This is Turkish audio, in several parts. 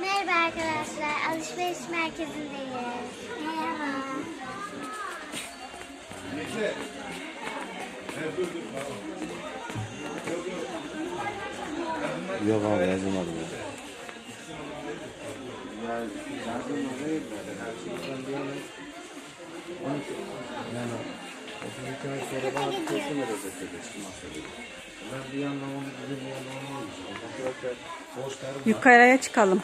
Merhaba arkadaşlar, alışveriş merkezindeyiz. Merhaba. Yok abi yazamadım ya. Yani 32 ay sonra bana bir kurşun verecek dedi. Ben bir yandan onu dedim, bir yandan onu dedim. Arkadaşlar borçlarım var. Yukarıya çıkalım.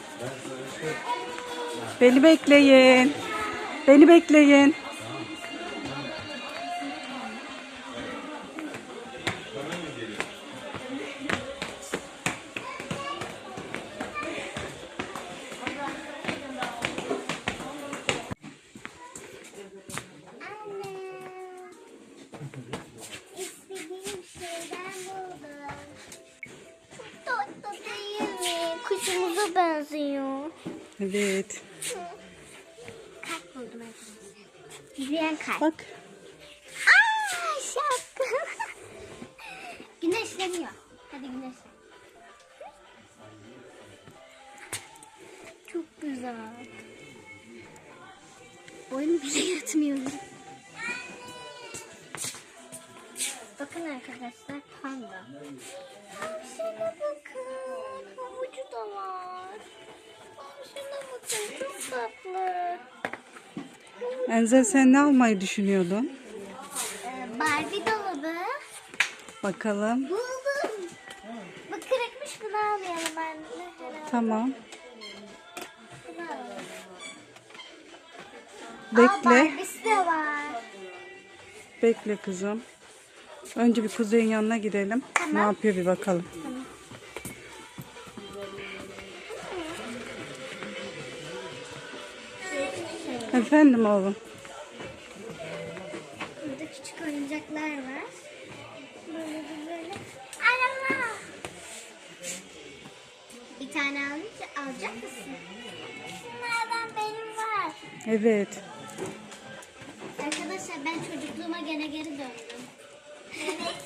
Beni bekleyin. Beni bekleyin. Kuşumuza benziyor. Evet. Kalp buldum arkadaşlar. Yürüyen kalp. Bak. Aa şapka. Güneşleniyor. Hadi güneşlen. Çok güzel. Boynu bile yatmıyorum. Bakın arkadaşlar panda. Şuna bakın. Havucu da var. Şuna bakın çok tatlı. Enzel sen ne almayı düşünüyordun? Ee, Barbie dolabı. Bakalım. Buldum. Bu kırıkmış bunu almayalım anne. herhalde. Tamam. Bunu alalım. Aa, Bekle. Barbie'si de var. Bekle kızım. Önce bir kuzeyin yanına gidelim. Ne yapıyor bir bakalım. Efendim oğlum. Burada küçük oyuncaklar var. Böyle bir böyle. Araba. Bir tane alınca alacak mısın? Bunlardan benim var. Evet. Arkadaşlar ben çocukluğuma gene geri döndüm. Thank you.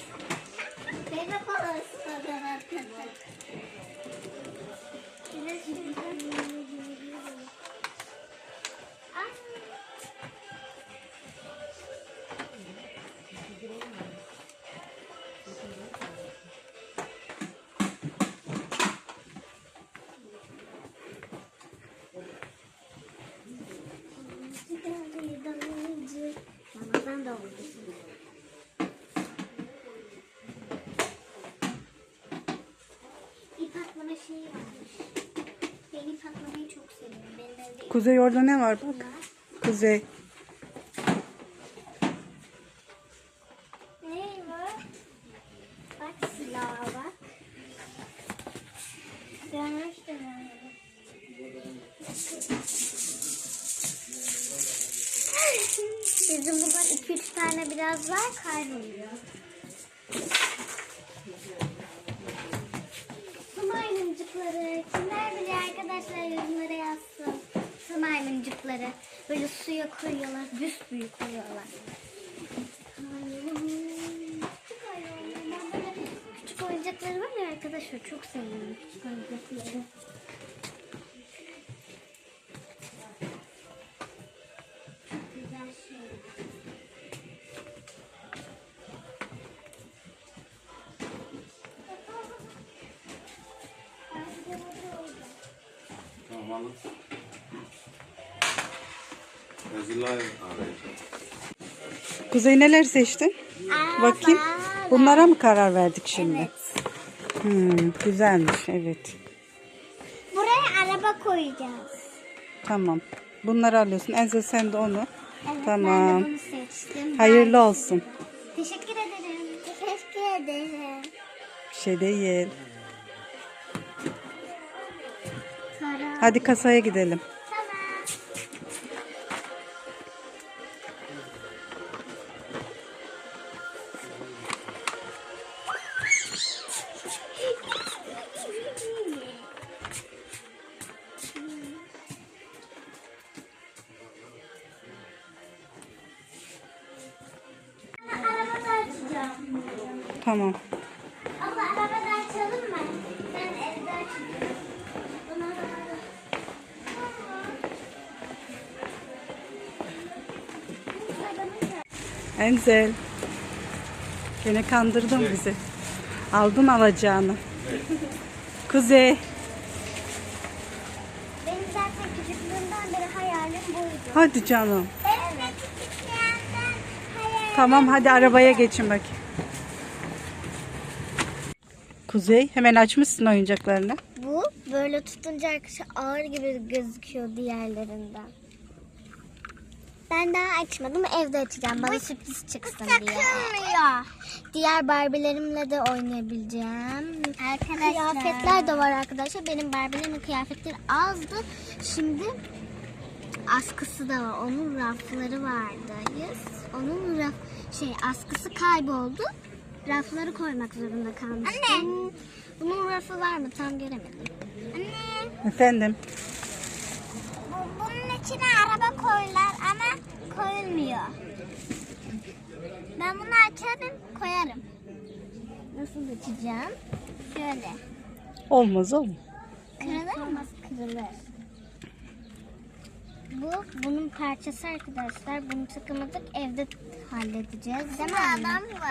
Kuzey orada ne var bak. Kuzey. Ne var? Bak silaha bak. Bizim buradan 2-3 tane biraz var kayboluyor. Su maymuncukları. Kimler biliyor arkadaşlar maymuncukları. Böyle suya koyuyorlar. Büyük koyuyorlar. Küçük oyuncakları var ya arkadaşlar çok seviyorum küçük oyuncakları. Tamam alın. Kuzey neler seçtin? Bakayım. Bunlara mı karar verdik şimdi? Evet. Hmm, güzelmiş evet. Buraya araba koyacağız. Tamam. Bunları alıyorsun. Enzel sen de onu. Evet Tamam. ben de bunu seçtim. Hayırlı olsun. Teşekkür ederim. Teşekkür ederim. Bir şey değil. Kara. Hadi kasaya gidelim. Tamam. Ama arabada açalım mı? Ben evde açayım. Bunu arabada. En güzel. Gene kandırdın Kuzey. bizi. Aldın alacağını. Evet. Kuzey. Benim zaten küçüklüğümden beri hayalim buydu. Hadi canım. Benim de küçüklüğümden hayalim Tamam hadi arabaya geçin bakayım. Kuzey hemen açmışsın oyuncaklarını. Bu böyle tutunca arkadaşlar ağır gibi gözüküyor diğerlerinden. Ben daha açmadım. Evde açacağım. Bana sürpriz çıksın diye. Takılmıyor. Diğer Barbie'lerimle de oynayabileceğim. Arkadaşlar. Kıyafetler de var arkadaşlar. Benim Barbie'lerimin kıyafetleri azdı. Şimdi askısı da var. Onun rafları vardı. Yes. Onun raf şey askısı kayboldu. Rafları koymak zorunda kalmıştım. Anne. Bunun rafı var mı? Tam göremedim. Anne. Efendim. Bu, bunun içine araba koyarlar ama koyulmuyor. Ben bunu açarım, koyarım. Nasıl açacağım? Şöyle. Olmaz oğlum. Kırılır mı? Kırılır. Bu bunun parçası arkadaşlar. Bunu takamadık. Evde halledeceğiz. Değil mi? Adam var.